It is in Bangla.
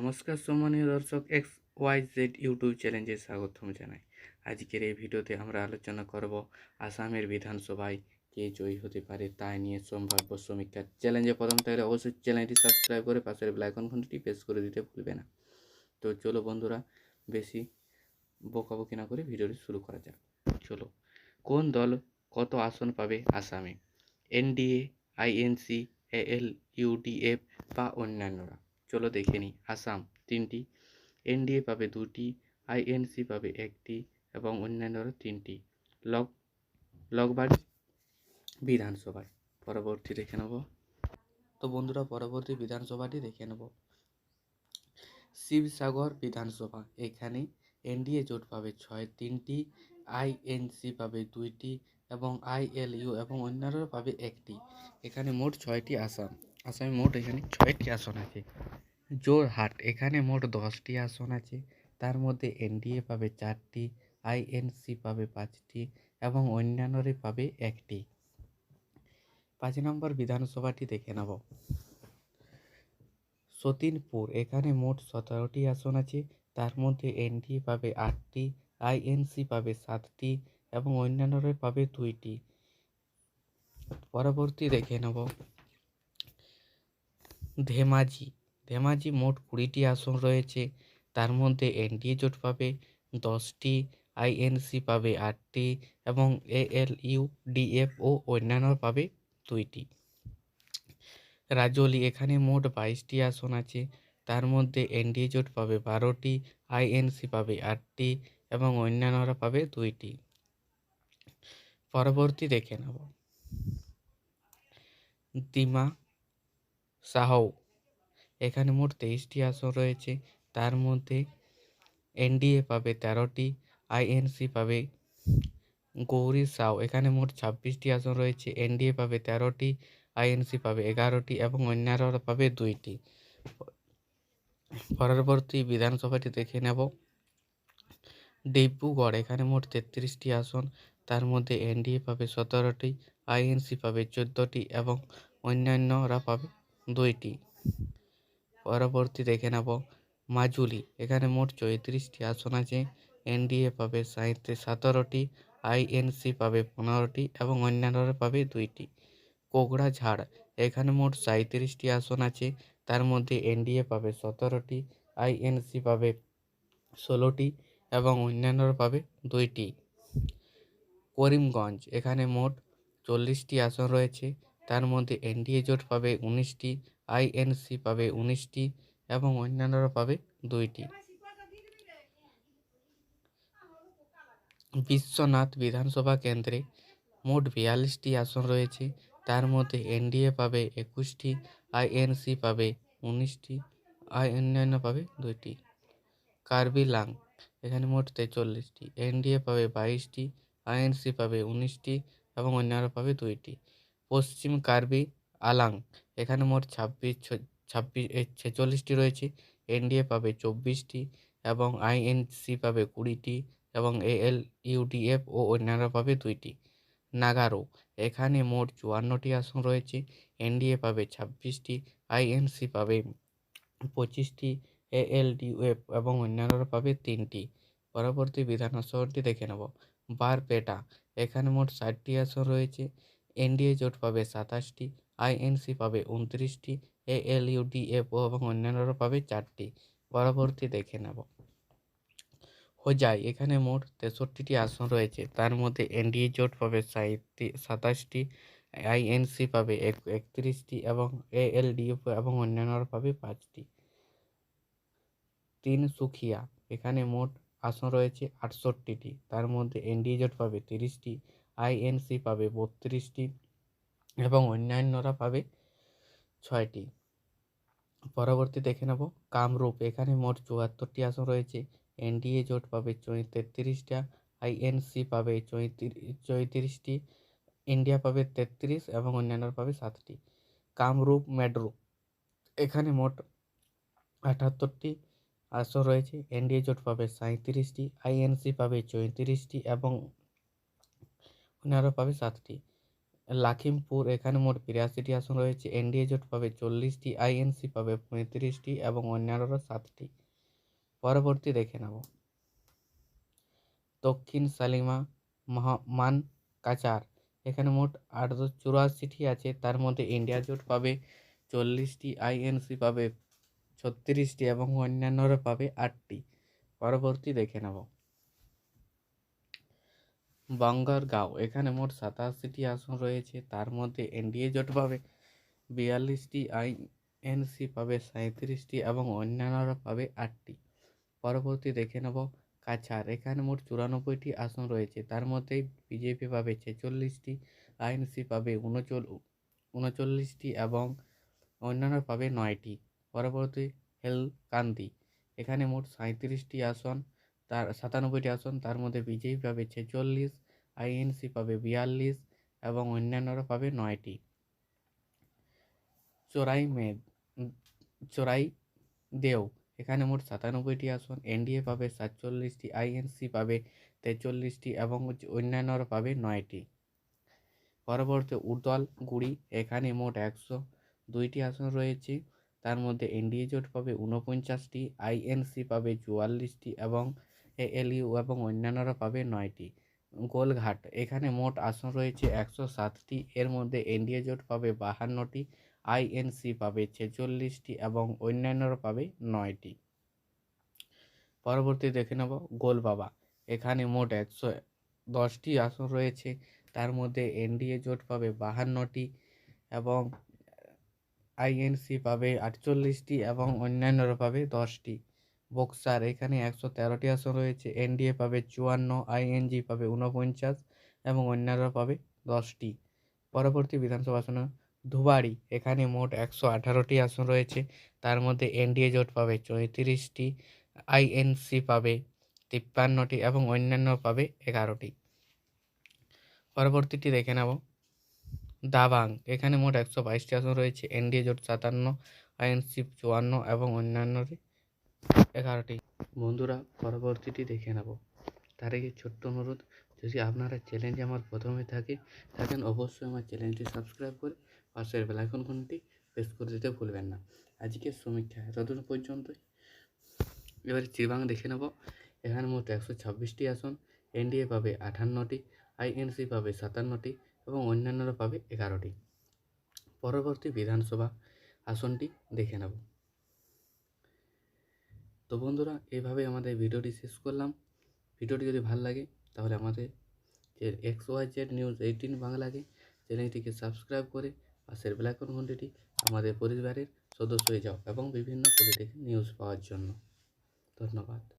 নমস্কার, সম্মানীয় দর্শক এক্স ওয়াই জেড ইউটিউব চ্যানেলে স্বাগতম জানাই। আজকের এই ভিডিওতে আমরা আলোচনা করব আসামের বিধানসভায় কে জয়ী হতে পারে তা নিয়ে সম্ভাব্য সমীক্ষা চ্যালেঞ্জে প্রথম থাকলে অবশ্যই চ্যানেলটি সাবস্ক্রাইব করে পাশের বেলাইকন ঘন্টি প্রেস করে দিতে ভুলবে না। তো চলো বন্ধুরা, বেশি বকাবকি না করে ভিডিওটি শুরু করা যাক। চলো, কোন দল কত আসন পাবে আসামে? এনডিএ আইএনসি এএল ইউডিএফ বা অন্যান্যরা? চলো দেখে নিই। আসাম তিনটি, এনডিএ পাবে দুটি, আইএনসি পাবে একটি এবং অন্যান্যরা তিনটি। লক লগবাড়ি বিধানসভায়। পরবর্তী দেখে নেব। তো বন্ধুরা, পরবর্তী বিধানসভাটি দেখে নেব। শিবসাগর বিধানসভা। এখানে এনডিএ জোট পাবে ছয়, তিনটি, আইএনসি পাবে দুইটি এবং আইএলইউ এবং অন্যান্যরা পাবে একটি। এখানে মোট ছয়টি আসাম। আসামে মোট এখানে ছয়টি আসন আছে। জোরহাট, এখানে মোট দশটি আসন আছে। তার মধ্যে এনডিএ পাবে চারটি, আইএনসি পাবে পাঁচটি এবং অন্যান্যরে পাবে একটি। পাঁচ নম্বর বিধানসভাটি দেখে নেব। সতীনপুর, এখানে মোট সতেরোটি আসন আছে। তার মধ্যে এনডিএ পাবে আটটি, আইএনসি পাবে সাতটি এবং অন্যান্যরা পাবে দুইটি। পরবর্তী দেখে নেব। ধেমাজি। ধেমাজি মোট কুড়িটি আসন রয়েছে। তার মধ্যে এনডিএ জোট পাবে, দশটি আইএনসি পাবে আটটি এবং এএল ইউ ডিএফ ও অন্যান্য পাবে দুইটি। রাজলি এখানে মোট বাইশটি আসন আছে। তার মধ্যে এনডিএ জোট পাবে বারোটি, আইএনসি পাবে আটটি এবং অন্যান্যরা পাবে দুইটি। পরবর্তী দেখে নেব। দিমা সাহও। এখানে মোট তেইশটি আসন রয়েছে। তার মধ্যে এনডিএ পাবে তেরোটি, আইএনসি পাবে গৌরী সাউ এখানে মোট ছাব্বিশটি আসন রয়েছে। এনডিএ পাবে তেরোটি, আইএনসি পাবে এগারোটি এবং অন্যান্যরা পাবে দুইটি। পরবর্তী বিধানসভাটি দেখে নেব। ডিব্রুগড়, এখানে মোট তেত্রিশটি আসন। তার মধ্যে এনডিএ পাবে সতেরোটি, আইএনসি পাবে চোদ্দোটি এবং অন্যান্যরা পাবে দুইটি। পরবর্তী দেখে নেব। মাজুলি, এখানে মোট চৌত্রিশটি আসন আছে। এনডিএ পাবে সাঁত্রিশ সতেরোটি, আইএনসি পাবে পনেরোটি এবং অন্যান্যরা পাবে দুইটি। কোকড়াঝাড় এখানে মোট সাঁত্রিশটি আসন আছে। তার মধ্যে এনডিএ পাবে সতেরোটি, আইএনসি পাবে ষোলোটি এবং অন্যান্যরা পাবে দুইটি। করিমগঞ্জ, এখানে মোট চল্লিশটি আসন রয়েছে। তার মধ্যে এনডিএ জোট পাবে উনিশটি, আইএনসি পাবে উনিশটি এবং অন্যান্যরা পাবে দুইটি। বিশ্বনাথ বিধানসভা কেন্দ্রে মোট বিয়াল্লিশটি আসন রয়েছে। তার মধ্যে এনডিএ পাবে একুশটি, আইএনসি পাবে উনিশটি আই অন্যান্য পাবে দুইটি। কার্বিলাং, এখানে মোট তেচল্লিশটি। এনডিএ পাবে বাইশটি, আইএনসি পাবে উনিশটি এবং অন্যান্য পাবে দুইটি। পশ্চিম কার্বি আলাং। এখানে মোট ছাব্বিশ ছাব্বিশ ছেচল্লিশটি রয়েছে। এনডিএ পাবে চব্বিশটি এবং আইএনসি পাবে কুড়িটি এবং এএল ইউডিএফ ও অন্যান্য পাবে দুইটি। নাগারো, এখানে মোট চুয়ান্নটি আসন রয়েছে। এনডিএ পাবে ছাব্বিশটি, আইএনসি পাবে পঁচিশটি এএলডিএফ এবং অন্যান্যরা পাবে তিনটি। পরবর্তী বিধানসভাটি দেখে নেব। বারপেটা, এখানে মোট ষাটটি আসন রয়েছে। এনডিএ জোট পাবে সাতাশটি, আইএনসি পাবে উনত্রিশটি এএলইউডিএফও এবং অন্যান্যরা পাবে চারটি। পরবর্তী দেখে নেব। হোজাই, এখানে মোট তেষট্টিটি আসন রয়েছে। তার মধ্যে এনডিএ জোট পাবে সাতাশটি, আইএনসি পাবে এক, একত্রিশটি এবং এএলডিএফ এবং অন্যান্যরা পাবে পাঁচটি। তিন সুখিয়া, এখানে মোট আসন রয়েছে আটষট্টিটি। তার মধ্যে এনডিএ জোট পাবে তিরিশটি আইএনসি পাবে বত্রিশটি এবং অন্যান্যরা পাবে ছয়টি। পরবর্তী দেখে নেব কামরূপ। এখানে মোট চুয়াত্তরটি আসন রয়েছে। এনডিএ জোট পাবে তেত্রিশটা, আইএনসি পাবে চৈত্রিশ চৌত্রিশটি, ইন্ডিয়া পাবে তেত্রিশ এবং অন্যান্যরা পাবে সাতটি। কামরূপ মেড্রো এখানে মোট আটাত্তরটি আসন রয়েছে। এনডিএ জোট পাবে সাঁত্রিশটি আইএনসি পাবে চৌত্রিশটি এবং অন্যান্যরা পাবে সাতটি। লাখিমপুর, এখানে মোট বিরাশিটি আসন রয়েছে। এনডিএ জোট পাবে চল্লিশটি, আইএনসি পাবে পঁয়ত্রিশটি এবং অন্যান্যরা সাতটি। পরবর্তী দেখে নেব। দক্ষিণ সালিমা মান কাচার, এখানে মোট আটশো চুরাশিটি আছে। তার মধ্যে ইন্ডিয়া জোট পাবে চল্লিশটি, আইএনসি পাবে ছত্রিশটি এবং অন্যান্যরা পাবে আটটি। পরবর্তী দেখে নেব। গাঁও। এখানে মোট সাতাশিটি আসন রয়েছে। তার মধ্যে এনডিএ জোট পাবে, বিয়াল্লিশটি আইএনসি পাবে সাঁত্রিশটি এবং অন্যান্যরা পাবে আটটি। পরবর্তী দেখে নেব কাছাড়। এখানে মোট চুরানব্বইটি আসন রয়েছে। তার মধ্যে বিজেপি পাবে ছেচল্লিশটি, আইএনসি পাবে উনচল, উনচল্লিশটি এবং অন্যান্য পাবে নয়টি। পরবর্তী, হেলকান্দি। এখানে মোট সাঁত্রিশটি আসন তার সাতানব্বইটি আসন, তার মধ্যে বিজেপি পাবে ছেচল্লিশ, আইএনসি পাবে বিয়াল্লিশ এবং অন্যান্যরা পাবে নয়টি। চোরাই মেদ, চোরাই দেও, এখানে মোট সাতানব্বইটি আসন, এনডিএ পাবে সাতচল্লিশটি, আইএনসি পাবে তেচল্লিশটি এবং অন্যান্যরা পাবে নয়টি। পরবর্তী উদলগুড়ি এখানে মোট একশো দুইটি আসন রয়েছে, তার মধ্যে এনডিএ জোট পাবে ঊনপঞ্চাশটি, আইএনসি পাবে চুয়াল্লিশটি এবং এএলইউ এবং অন্যান্যরা পাবে নয়টি। গোলঘাট, এখানে মোট আসন রয়েছে একশো সাতটি। এর মধ্যে এনডিএ জোট পাবে বাহান্নটি, আইএনসি পাবে ছেচল্লিশটি এবং অন্যান্যরা পাবে নয়টি। পরবর্তী দেখে নেব গোলবাবা এখানে মোট একশো দশটি আসন রয়েছে। তার মধ্যে এনডিএ জোট পাবে বাহান্নটি এবং আইএনসি পাবে আটচল্লিশটি এবং অন্যান্যরা পাবে দশটি। বক্সার। এখানে একশো তেরোটি আসন রয়েছে। এনডিএ পাবে চুয়ান্ন, আইএনজি পাবে ঊনপঞ্চাশ এবং অন্যান্যরা পাবে দশটি। পরবর্তী বিধানসভা আসন ধুবাড়ি। এখানে মোট একশো আঠারোটি আসন রয়েছে। তার মধ্যে এনডিএ জোট পাবে চৌত্রিশটি, আইএনসি পাবে তিপ্পান্নটি এবং অন্যান্য পাবে এগারোটি। পরবর্তীটি দেখে নেব। দাবাং। এখানে মোট একশো বাইশটি আসন রয়েছে। এনডিএ জোট সাতান্ন, আইএনসি চুয়ান্ন এবং অন্যান্যটি এগারোটি। বন্ধুরা, পরবর্তীটি দেখে নেব। তার আগে ছোট্ট অনুরোধ, যদি আপনারা চ্যানেলটি আমার প্রথমে থাকে, থাকেন অবশ্যই আমার চ্যানেলটি সাবস্ক্রাইব করে পাশের বেলাইকন ঘন্টি প্রেস করে দিতে ভুলবেন না। আজকের সমীক্ষা এতদূর পর্যন্তই। এবারে চিবাং দেখে নেব। এখানে মোট একশো ছাব্বিশটি আসন, এনডিএ পাবে আটান্নটি আইএনসি পাবে সাতান্নটি এবং অন্যান্যরা পাবে এগারোটি। পরবর্তী বিধানসভা আসনটি দেখে নেব। তো বন্ধুরা এইভাবে আমাদের ভিডিওটি শেষ করলাম। ভিডিওটি যদি ভালো লাগে, তাহলে আমাদের যে X Y Z news eighteen বাংলাকে চ্যানেলটিকে সাবস্ক্রাইব করে পাশের ব্ল্যাকন ঘন্টিটি আমাদের পরিবারের সদস্য হয়ে যাও এবং বিভিন্ন পলিটিক্যাল নিউজ পাওয়ার জন্য। ধন্যবাদ।